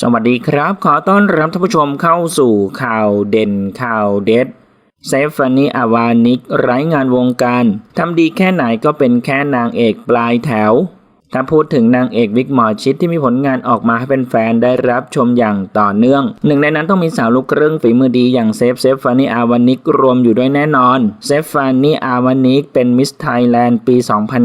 สวัสดีครับ ขอต้อนรับท่านผู้ชมเข้าสู่ข่าวเด่นข่าวเด็ดเซฟานีอาวานิกไร้งานวงการทำดีแค่ไหนก็เป็นแค่นางเอกปลายแถว ถ้าพูดถึงนางเอกวิกหมอชิดที่มีผลงานออกมาให้เป็นแฟนๆได้รับชมอย่างต่อเนื่อง หนึ่งในนั้นต้องมีสาวลูกครึ่งฝีมือดีอย่างเซฟเซฟฟานีอาวานิกรวมอยู่ด้วยแน่นอนเซฟฟานีอาวานิกเป็นมิสไทยแลนด์ปี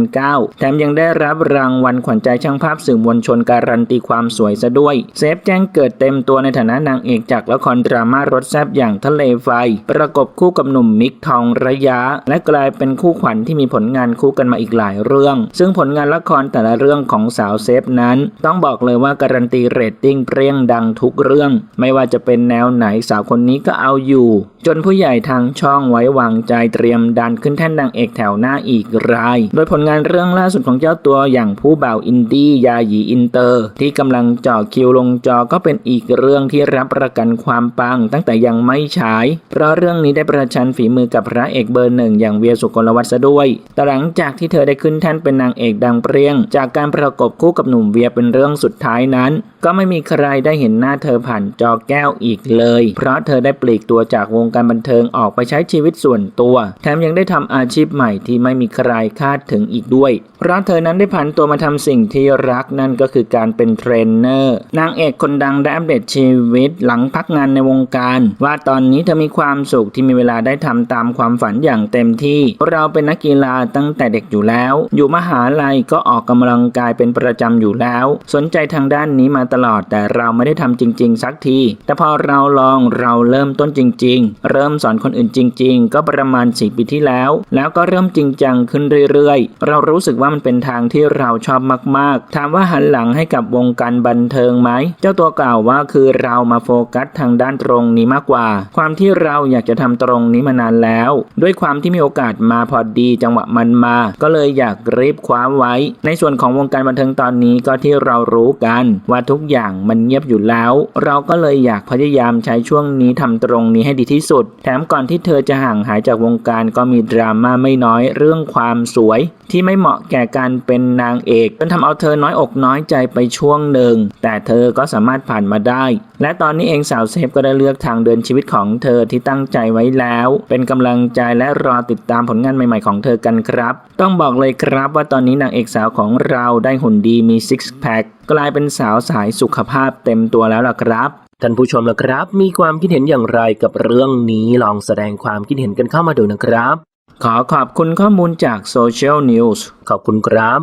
2009 แถมยังได้รับรางวัลขวัญใจช่างภาพสื่อมวลชนการันตีความสวยซะด้วย เซฟแจ้งเกิดเต็มตัวในฐานะนางเอกจากละครดราม่ารสแซบอย่างทะเลไฟ ประกบคู่กับหนุ่มมิกทองระยะ และกลายเป็นคู่ขวัญที่มีผลงานคู่กันมาอีกหลายเรื่อง ซึ่งผลงานละครแต่ละเรื่องของสาวเซฟนั้น ต้องบอกเลยว่าการันตีเรตติ้งเปรี้ยงดังทุกเรื่อง ไม่ว่าจะเป็นแนวไหนสาวคนนี้ก็เอาอยู่ จนผู้ใหญ่ทางช่องไว้วางใจเตรียมดันขึ้นแท่นนางเอกแถวหน้าอีกราย โดยผลงานเรื่องล่าสุดของเจ้าตัวอย่างผู้บ่าวอินดี้ยาหยีอินเตอร์ ที่กำลังจ่อคิวลงจอก็เป็นอีกเรื่องที่รับประกันความปังตั้งแต่ยังไม่ฉาย เพราะเรื่องนี้ได้ประชันฝีมือกับพระเอกเบอร์หนึ่งอย่างเวียสุกลวัฒน์ซะด้วยแต่หลังจากที่เธอได้ขึ้นแท่นเป็นนางเอกดังเปรี้ยง จากการประกบคู่กับหนุ่มเวียเป็นเรื่องสุดท้ายนั้น ก็ไม่มีใครได้เห็นหน้าเธอผ่านจอแก้วอีกเลย เพราะเธอได้ปลีกตัวจากวงการบันเทิงออกไปใช้ชีวิตส่วนตัว แถมยังได้ทำอาชีพใหม่ที่ไม่มีใครคาดถึงอีกด้วย เพราะเธอนั้นได้ผันตัวมาทำสิ่งที่รักนั่นก็คือการเป็นเทรนเนอร์ นางเอกคนดังได้อัปเดตชีวิตหลังพักงานในวงการ ว่าตอนนี้เธอมีความสุขที่มีเวลาได้ทำตามความฝันอย่างเต็มที่ เราเป็นนักกีฬาตั้งแต่เด็กอยู่แล้ว อยู่มหาลัยก็ออกกำลังกายเป็นประจำอยู่แล้ว สนใจทางด้านนี้มาตลอด แต่เราไม่ได้ทำจริง ๆ สักที แต่พอเราลองเราเริ่มต้นจริง ๆ เริ่มสอนคนอื่นจริง ๆ ก็ประมาณ4ปีที่แล้ว แล้วก็เริ่มจริงจังขึ้นเรื่อยๆ เรารู้สึกว่ามันเป็นทางที่เราชอบมากๆ ถามว่าหันหลังให้กับวงการบันเทิงไหม เจ้าตัวกล่าวว่าคือเรามาโฟกัสทางด้านตรงนี้มากกว่า ความที่เราอยากจะทำตรงนี้มานานแล้ว ด้วยความที่มีโอกาสมาพอดีจังหวะมันมา ก็เลยอยากรีบคว้าไว้ ในส่วนของวงการบันเทิงตอนนี้ก็ที่เรารู้กัน ว่าทุกอย่างมันเงียบอยู่แล้ว เราก็เลยอยากพยายามใช้ช่วงนี้ทำตรงนี้ให้ดีที่สุด แถมก่อนที่เธอจะห่างหายจากวงการก็มีดราม่าไม่น้อยเรื่องความสวย ที่ไม่เหมาะแก่การเป็นนางเอกจนทำเอาเธอน้อยอกน้อยใจไปช่วงหนึ่ง แต่เธอก็สามารถผ่านมาได้ และตอนนี้เองสาวเซฟก็ได้เลือกทางเดินชีวิตของเธอที่ตั้งใจไว้แล้ว เป็นกำลังใจและรอติดตามผลงานใหม่ ๆของเธอกันครับ ต้องบอกเลยครับว่าตอนนี้นางเอกสาวของเราได้หุ่นดีมีซิกแพคกลายเป็นสาวสายสุขภาพเต็มตัวแล้วล่ะครับ ท่านผู้ชมนะครับ มีความคิดเห็นอย่างไรกับเรื่องนี้ลองแสดงความคิดเห็นกันเข้ามาดูนะครับ ขอขอบคุณข้อมูลจากโซเชียลนิวส์ขอบคุณครับ